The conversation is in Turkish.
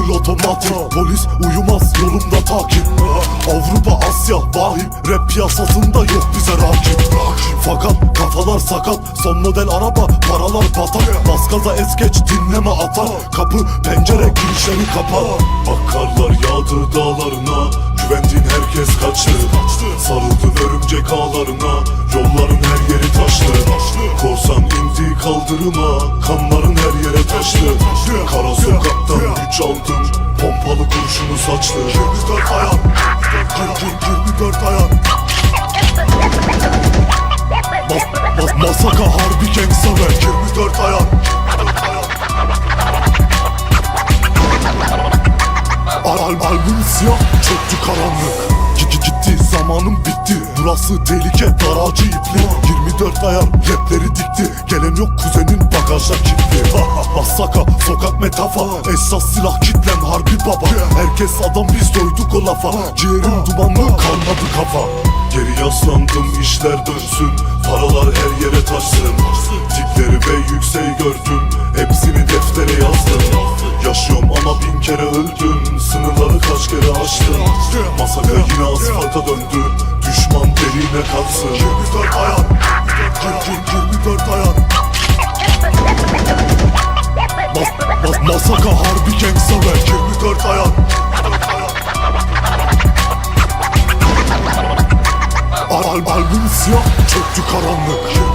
full otomatik Polis uyumaz yolumda takip. Avrupa Asya vahim Rap piyasasında yok bize rakip. Fakat kafalar sakat Son model araba paralar batar Bas gaza es geç dinleme atar. Kapı pencere girişleri kapar Akarlar yağdı dağlarına Güvendiğin herkes kaçtı. Sarıldın örümcek ağlarına Yolların her yeri taştı. Korsan indi kaldırıma Kanların her yere taştı Kara sokaktan güç aldım. Pompalı kurşunu saçtı. 24 ayak. 24 ayak. Bas, bas, Masaka harbi gangsta rap 24 ayak. Al, al, albüm siyah çöktü karanlık. Gitti zamanım bitti. Burası tehlike daracı ipli 24 ayar rapleri dikti. Gelen yok kuzenin bagajda kilitli Masaka sokak metafa. Esas silah kitlen harbi baba. Herkes adam biz doyduk o lafa. Ciğerim dumanlı kalmadı kafa. Geri yaslandım işler dönsün. Paralar her yere taşsın. Tipleri ve yükseği gördüm. Hepsini deftere yazdım. Yaşıyorum ama bin kere öldüm. Sınırları kaç kere aştım. Masaka yine asfalta döndü. Düşman derine kalsın mas, Masaka harbi gangsta rap 24 ayak. Al, albüm siyah çöktü karanlık